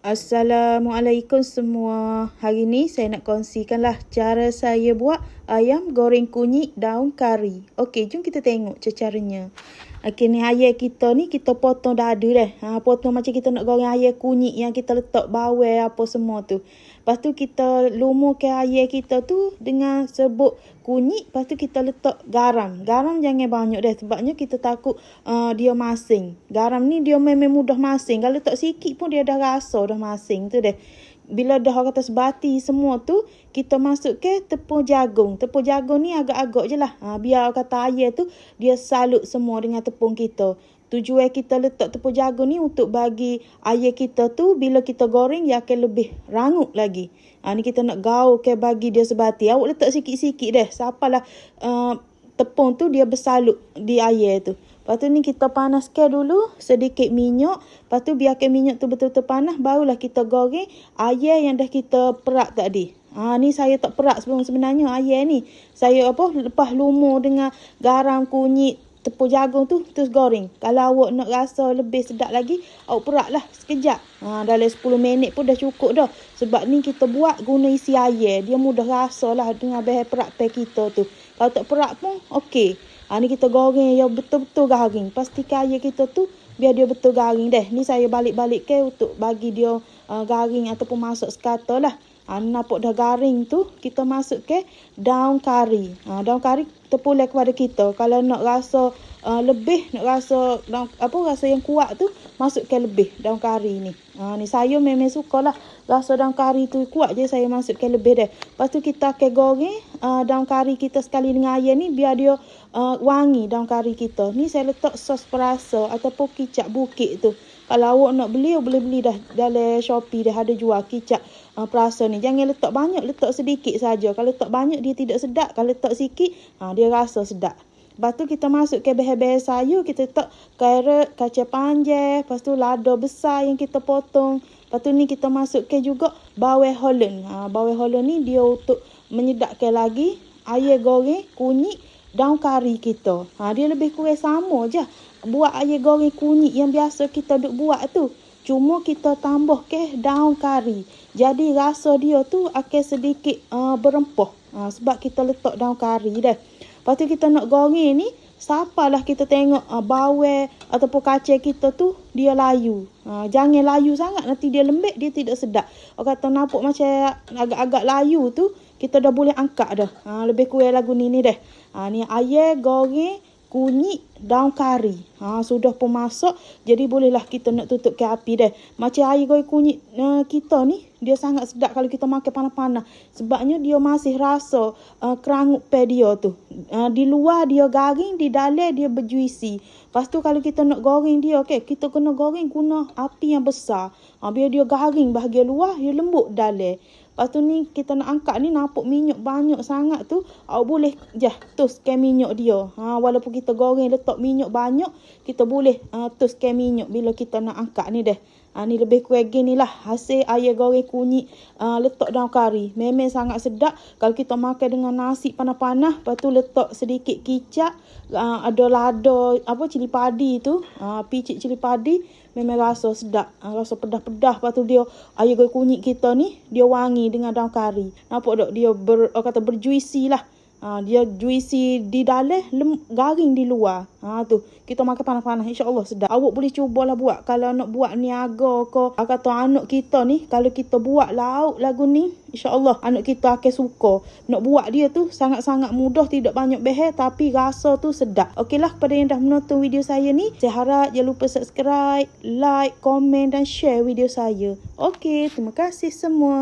Assalamualaikum semua. Hari ni saya nak kongsikanlah cara saya buat ayam goreng kunyit daun kari. Okey, jom kita tengok caranya. Okey, ni ayam kita ni kita potong dada dah. Ha, potong macam kita nak goreng ayam kunyit yang kita letak bawang apa semua tu. Lepas tu kita lumurkan ayam kita tu dengan sebut kunyit. Lepas tu kita letak garam. Garam jangan banyak dah sebabnya kita takut uh, dia masing. Garam ni dia memang mudah masing. Kalau letak sikit pun dia dah rasa dah masing tu dah bila dah orang kata sebati semua tu, kita masuk ke tepung jagung. Tepung jagung ni agak-agak je lah. Ha, biar kata ayam tu, dia salut semua dengan tepung kita. Tujuan kita letak tepung jagung ni untuk bagi ayam kita tu, bila kita goreng, dia akan lebih rangut lagi. Ha, ni kita nak gaul ke bagi dia sebati. Awak letak sikit-sikit deh. Siapalah uh, tepung tu dia bersalut di ayam tu. Lepas tu ni kita panaskan dulu sedikit minyak. Lepas tu biarkan minyak tu betul-betul panas. Barulah kita goreng ayam yang dah kita perak tadi. Ha, ni saya tak perak sebelum sebenarnya ayam ni. Saya apa lepas lumur dengan garam, kunyit, tepung jagung tu terus goreng. Kalau awak nak rasa lebih sedap lagi, awak perak lah sekejap. Ha, dalam 10 minit pun dah cukup dah. Sebab ni kita buat guna isi ayam. Dia mudah rasa lah dengan bahan perak pe kita tu. Kalau tak perak pun okey. Ha, ni kita goreng yang betul-betul garing. Pastikan air kita tu biar dia betul garing deh. Ni saya balik-balik ke untuk bagi dia uh, garing ataupun masuk sekata lah. Ha, nampak dah garing tu, kita masuk ke daun kari. Ha, daun kari terpulang kepada kita. Kalau nak rasa uh, lebih, nak rasa daun, apa rasa yang kuat tu, masuk ke lebih daun kari ni. Ha, ni saya memang suka lah rasa daun kari tu kuat je saya masuk ke lebih deh. Lepas tu kita akan goreng uh, daun kari kita sekali dengan ayam ni biar dia uh, wangi daun kari kita. Ni saya letak sos perasa ataupun kicap bukit tu. Kalau awak nak beli, boleh beli dah dalam Shopee dah ada jual kicap uh, perasa ni. Jangan letak banyak, letak sedikit saja. Kalau letak banyak dia tidak sedap. Kalau letak sikit, uh, dia rasa sedap. Lepas tu kita masuk ke bahan-bahan sayur. Kita letak carrot, kacang panjang. Lepas tu lada besar yang kita potong. Lepas tu ni kita masuk ke juga bawang holland. Ha, bawang holland ni dia untuk menyedapkan lagi ayam goreng, kunyit, daun kari kita. Ha, dia lebih kurang sama je buat ayam goreng kunyit yang biasa kita duk buat tu. Cuma kita tambah ke daun kari. Jadi rasa dia tu akan sedikit uh, berempah. Uh, sebab kita letak daun kari dah. Lepas tu kita nak goreng ni. Siapalah kita tengok uh, bawang ataupun kacang kita tu dia layu. Uh, jangan layu sangat nanti dia lembek dia tidak sedap. Orang kata nampak macam agak-agak layu tu kita dah boleh angkat dah. Uh, lebih kurang lagu ni ni dah. Uh, ni ayam goreng kunyit daun kari. Ha, sudah pun masak. Jadi bolehlah kita nak tutup ke api dah. Macam air goreng kunyit uh, kita ni. Dia sangat sedap kalau kita makan panas-panas. Sebabnya dia masih rasa uh, kerangut pe dia tu. Uh, di luar dia garing. Di dalam dia berjuisi. Lepas tu kalau kita nak goreng dia. Okay, kita kena goreng guna api yang besar. Ha, biar dia garing bahagian luar. Dia lembut dalam. Lepas tu ni kita nak angkat ni nampak minyak banyak sangat tu. Awak boleh tuskan minyak dia. Ha, walaupun kita goreng letak minyak banyak. Kita boleh uh, tuskan minyak bila kita nak angkat ni dah. Ha, ni lebih kurang gini lah. Hasil ayam goreng kunyit uh, letak daun kari. Memang sangat sedap. Kalau kita makan dengan nasi panas-panas. Lepas tu letak sedikit kicap. Uh, ada lada apa cili padi tu. Uh, picit cili padi memang rasa sedap. Ha, rasa pedah-pedah. Lepas tu dia air goreng kunyit kita ni, dia wangi dengan daun kari. Nampak tak? Dia ber, kata berjuisi lah. Ha, dia juisi di dalam, lem, garing di luar. Ha, tu. Kita makan panas-panas. InsyaAllah sedap. Awak boleh cubalah buat. Kalau nak buat niaga ke. Kata anak kita ni. Kalau kita buat lauk lagu ni. InsyaAllah anak kita akan suka. Nak buat dia tu sangat-sangat mudah. Tidak banyak behel. Tapi rasa tu sedap. Okeylah kepada yang dah menonton video saya ni. Saya harap jangan lupa subscribe, like, komen dan share video saya. Okey. Terima kasih semua.